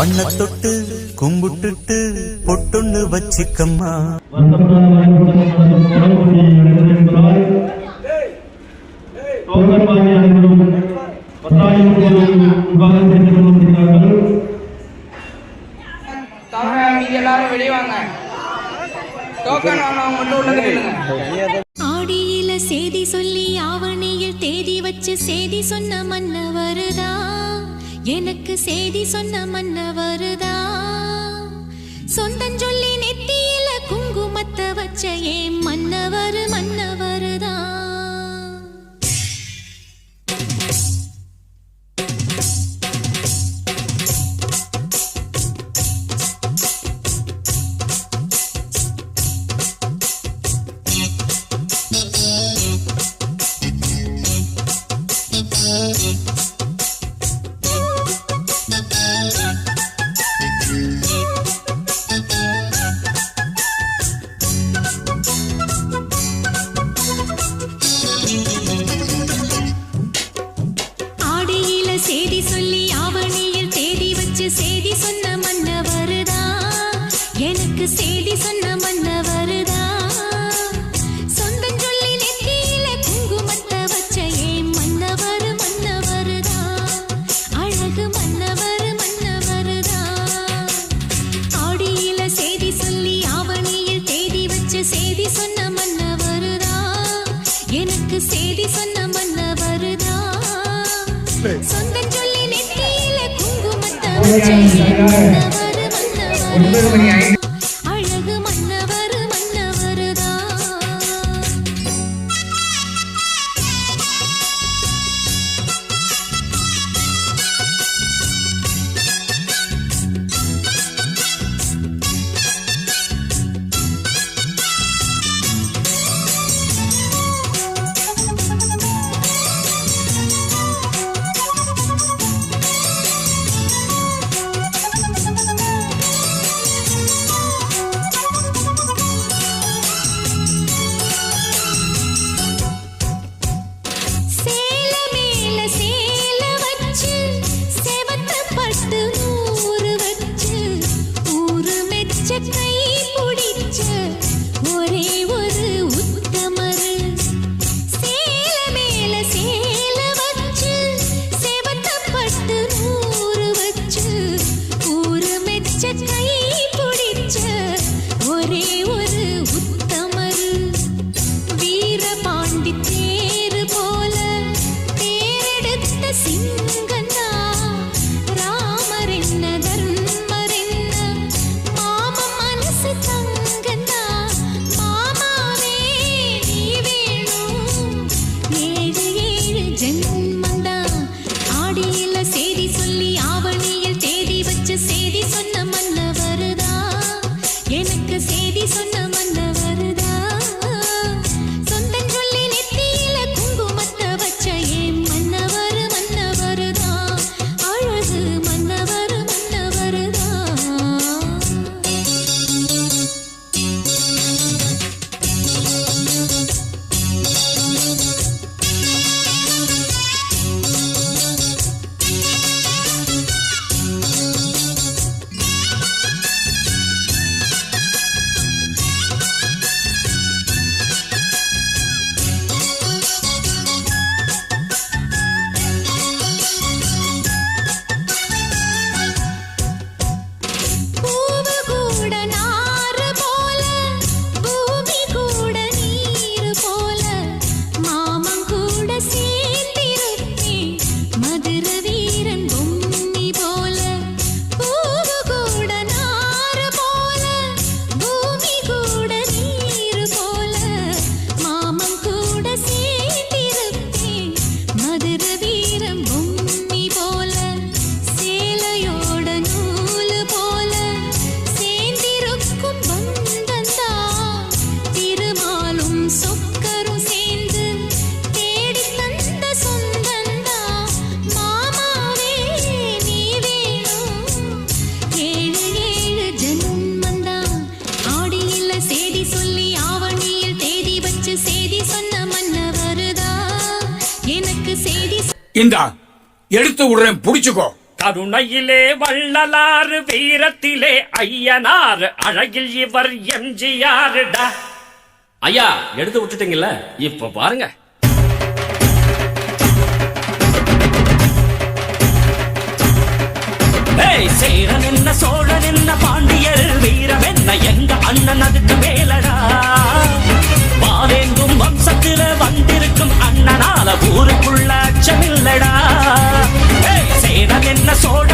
மண்ண தொட்டு கும்பிட்டுட்டு பொட்டுன்னு வச்சுக்கம்மா. ஆடியில செய்தி சொல்லி ஆவணியில் தேதி வச்சு செய்தி சொன்ன மன்ன வருதா எனக்கு செய்தி சொன்ன மன்ன வருதா சொந்தஞ்சொல்லி நெத்தியில குங்குமத்தை வச்ச ஏம் தேடி சொன்ன மன்ன வருதா சொந்தம் சொல்லி நெத்தியில குங்குமத்தை வச்ச ஏன் மன்னவர் மன்னவருதா அழகு மன்னவர் மன்னவருதா ஆடியில செய்தி சொல்லி ஆவணியில் தேடி வச்ச செய்தி சொன்ன மன்ன வருதா எனக்கு செய்தி சொன்ன மன்ன வருதா சொந்தம் சொல்லி நெத்தியில குங்குமத்த வச்ச மன்னவர் மன்னவர். be இந்தா எடுத்து விடுறேன் புடிச்சுக்கோ. கருணையிலே வள்ளலாறு வீரத்திலே ஐயனார் அழகில் இவர் எம்ஜிஆர் ஐயா எடுத்து விட்டுட்டீங்கல்ல? இப்ப பாருங்க. சேரன் என்ன சோழன் என்ன பாண்டியர் வீரம் என்ன எங்க அண்ணன் அதுக்கு மேலடா. வானெங்கும் வம்சத்தில வந்திருக்கும் அண்ணனால ஊருக்குள்ள அச்சமில்லடா சேதம் என்ன சோழ